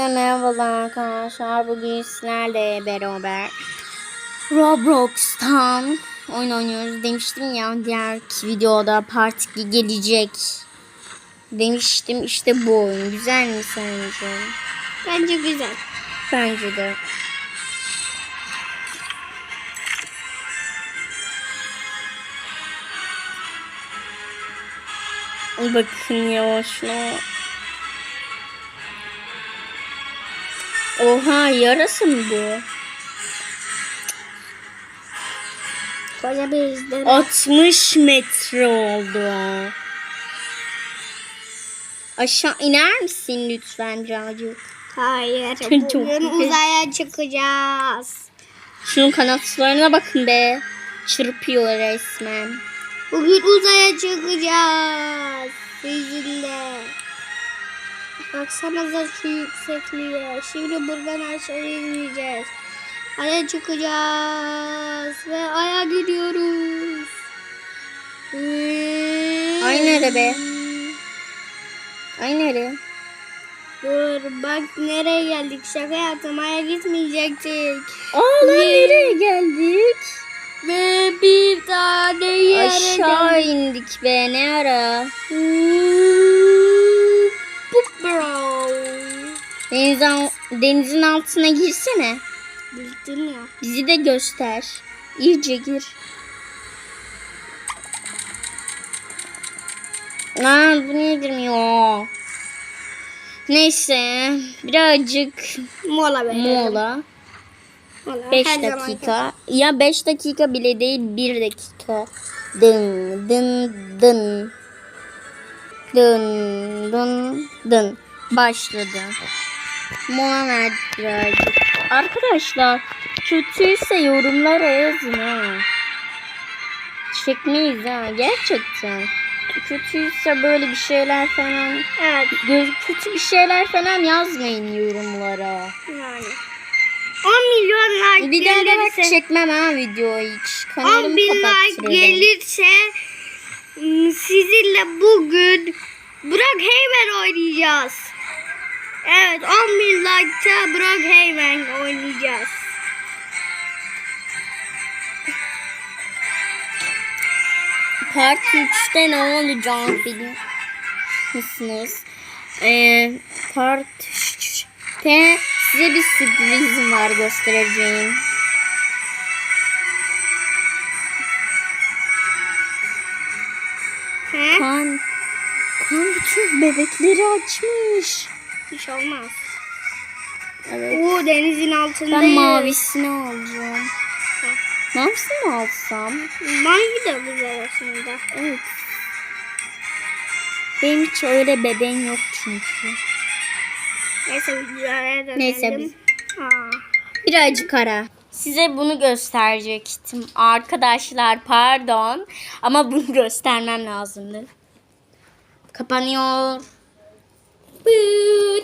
Hepinize merhabalar arkadaşlar. Bugün sizlerle beraber Roblox'tan oyun oynuyoruz. Demiştim ya diğer videoda part 2 gelecek. Demiştim işte bu oyun. Güzel mi sence? Bence güzel. Bence de. Bakın yavaşla. Oha yarası mı bu? Koca bir izleme. 60 metre oldu. Aşağı iner misin lütfen Cacık? Hayır. Bugün uzaya çıkacağız. Şunun kanatlarına bakın be. Çırpıyor resmen. Bugün uzaya çıkacağız. Sizinle. Baksanıza şu yüksekliğe. Şimdi buradan aşağı ineceğiz. Aya çıkacağız. Ve aya gidiyoruz. Ay nerede be? Ay nere? Dur bak nereye geldik. Şaka yaptım. Aya gitmeyecektik. Aa lan Ye- nereye geldik? Ve bir tane yere Aşağı geldik. indik be ne ara? Bro. Denizin, denizin altına girsene. Bildin ya. Bizi de göster. İyice gir. Lan bu niye girmiyor? Neyse birazcık Mola verelim. mola. Mola. 5 her zaman dakika. Ya 5 dakika bile değil 1 dakika. Dın dın dın. Dın dın dın. Başladı. Mola verdik. Arkadaşlar kötüyse yorumlara yazın ha. Çekmeyiz ha gerçekten. Kötüyse böyle bir şeyler falan Evet kötü bir şeyler falan yazmayın yorumlara. yani. 10 milyon like Bir daha da bak gelirse çekmem ha video hiç. 10 Kanalımı bin like gelirse sizinle bugün Brock Haven oynayacağız. Evet 10 bin like'ta Brock Haven oynayacağız. Part 3'te ne biliyor musunuz? Ee, part 3'te size bir sürprizim var göstereceğim. Kan, kan bütün bebekleri açmış. Hiç olmaz. Evet. Oo denizin Ben altındayız. mavisini alacağım. Mavisini alsam? Mavi de güzel aslında. Evet. Benim hiç öyle bebeğim yok çünkü. Neyse videoya dönelim. Neyse, biz- Aa. Birazcık ara. Size bunu gösterecektim. Arkadaşlar pardon. Ama bunu göstermem lazımdı. Kapanıyor. Boo!